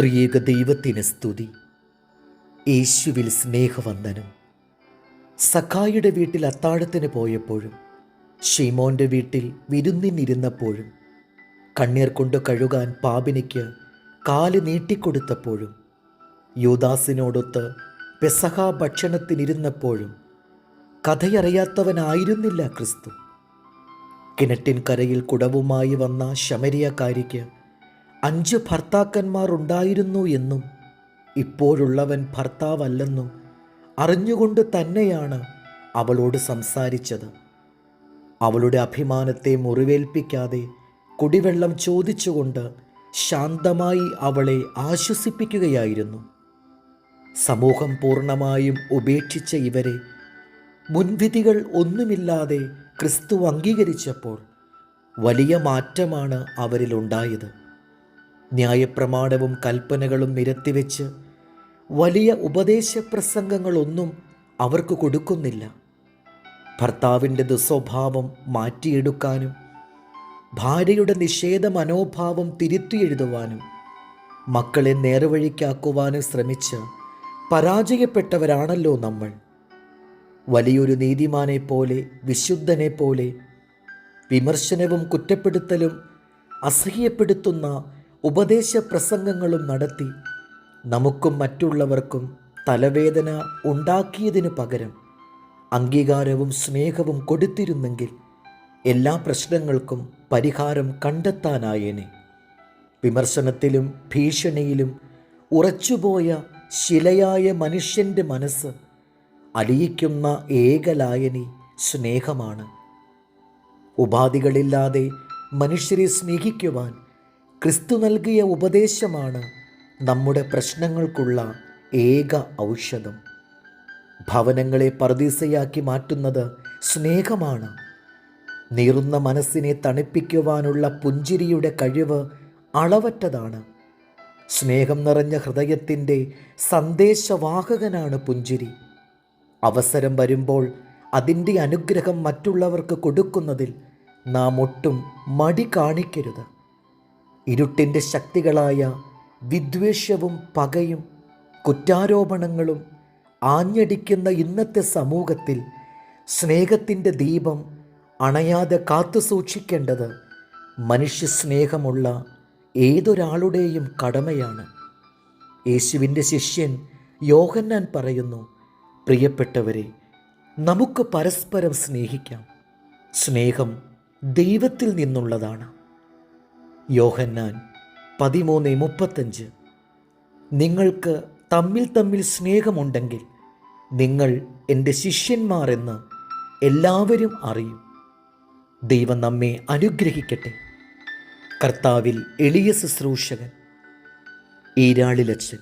ത്രിയേക ദൈവത്തിന് സ്തുതി. യേശുവിൽ സ്നേഹവന്ദനം. സഖായുടെ വീട്ടിൽ അത്താഴത്തിന് പോയപ്പോഴും ഷീമോന്റെ വീട്ടിൽ വിരുന്നിന്നിരുന്നപ്പോഴും കണ്ണീർ കൊണ്ട് കഴുകാൻ പാപിനിക്ക് കാൽ നീട്ടിക്കൊടുത്തപ്പോഴും യൂദാസിനോടൊത്ത് പെസഹ ഭക്ഷണത്തിനിരുന്നപ്പോഴും കഥയറിയാത്തവനായിരുന്നില്ല ക്രിസ്തു. കിണറ്റിൻ കരയിൽ കുടവുമായി വന്ന ശമരിയക്കാരിക്ക് അഞ്ച് ഭർത്താക്കന്മാരുണ്ടായിരുന്നു എന്നും ഇപ്പോഴുള്ളവൻ ഭർത്താവല്ലെന്നും അറിഞ്ഞുകൊണ്ട് തന്നെയാണ് അവളോട് സംസാരിച്ചത്. അവളുടെ അഭിമാനത്തെ മുറിവേൽപ്പിക്കാതെ കുടിവെള്ളം ചോദിച്ചുകൊണ്ട് ശാന്തമായി അവളെ ആശ്വസിപ്പിക്കുകയായിരുന്നു. സമൂഹം പൂർണമായും ഉപേക്ഷിച്ച ഇവരെ മുൻവിധികൾ ഒന്നുമില്ലാതെ ക്രിസ്തു അംഗീകരിച്ചപ്പോൾ വലിയ മാറ്റമാണ് അവരിലുണ്ടായത്. ന്യായപ്രമാണവും കൽപ്പനകളും നിരത്തിവെച്ച് വലിയ ഉപദേശപ്രസംഗങ്ങളൊന്നും അവർക്ക് കൊടുക്കുന്നില്ല. ഭർത്താവിന്റെ ദുസ്വഭാവം മാറ്റിയെടുക്കാനും ഭാര്യയുടെ നിഷേധ മനോഭാവം തിരുത്തിയെഴുതുവാനും മക്കളെ നേർവഴിക്കാക്കുവാനും ശ്രമിച്ച് പരാജയപ്പെട്ടവരാണല്ലോ നമ്മൾ. വലിയൊരു നീതിമാനെ പോലെ വിശുദ്ധനെ പോലെ വിമർശനവും കുറ്റപ്പെടുത്തലും അസഹ്യപ്പെടുത്തുന്ന ഉപദേശ പ്രസംഗങ്ങളും നടത്തി നമുക്കും മറ്റുള്ളവർക്കും തലവേദന ഉണ്ടാക്കിയതിനു പകരം അംഗീകാരവും സ്നേഹവും കൊടുത്തിരുന്നെങ്കിൽ എല്ലാ പ്രശ്നങ്ങൾക്കും പരിഹാരം കണ്ടെത്താനായേനെ. വിമർശനത്തിലും ഭീഷണിയിലും ഉറച്ചുപോയ ശിലയായ മനുഷ്യന്റെ മനസ്സ് അലിയിക്കുന്ന ഏകലായനി സ്നേഹമാണ്. ഉപാധികളില്ലാതെ മനുഷ്യരെ സ്നേഹിക്കുവാൻ ക്രിസ്തു നൽകിയ ഉപദേശമാണ് നമ്മുടെ പ്രശ്നങ്ങൾക്കുള്ള ഏക ഔഷധം. ഭവനങ്ങളെ പർദീസയാക്കി മാറ്റുന്നത് സ്നേഹമാണ്. നീറുന്ന മനസ്സിനെ തണുപ്പിക്കുവാനുള്ള പുഞ്ചിരിയുടെ കഴിവ് അളവറ്റതാണ്. സ്നേഹം നിറഞ്ഞ ഹൃദയത്തിന്റെ സന്ദേശവാഹകനാണ് പുഞ്ചിരി. അവസരം വരുമ്പോൾ അതിന്റെ അനുഗ്രഹം മറ്റുള്ളവർക്ക് കൊടുക്കുന്നതിൽ നാം ഒട്ടും മടി കാണിക്കരുത്. ഇരുട്ടിന്റെ ശക്തികളായ വിദ്വേഷവും പകയും കുറ്റാരോപണങ്ങളും ആഞ്ഞടിക്കുന്ന ഇന്നത്തെ സമൂഹത്തിൽ സ്നേഹത്തിന്റെ ദീപം അണയാതെ കാത്തു സൂക്ഷിക്കേണ്ടത് മനുഷ്യസ്നേഹമുള്ള ഏതൊരാളുടെയും കടമയാണ്. യേശുവിന്റെ ശിഷ്യൻ യോഹന്നാൻ പറയുന്നു പ്രിയപ്പെട്ടവരെ നമുക്ക് പരസ്പരം സ്നേഹിക്കാം. സ്നേഹം ദൈവത്തിൽ നിന്നുള്ളതാണ്. യോഹന്നാൻ പതിമൂന്ന് മുപ്പത്തഞ്ച്. നിങ്ങൾക്ക് തമ്മിൽ തമ്മിൽ സ്നേഹമുണ്ടെങ്കിൽ നിങ്ങൾ എന്റെ ശിഷ്യന്മാർ എന്ന് എല്ലാവരും അറിയും. ദൈവം നമ്മെ അനുഗ്രഹിക്കട്ടെ. കർത്താവിൽ എളിയ ശുശ്രൂഷകൻ ഈരാളിലച്ചൻ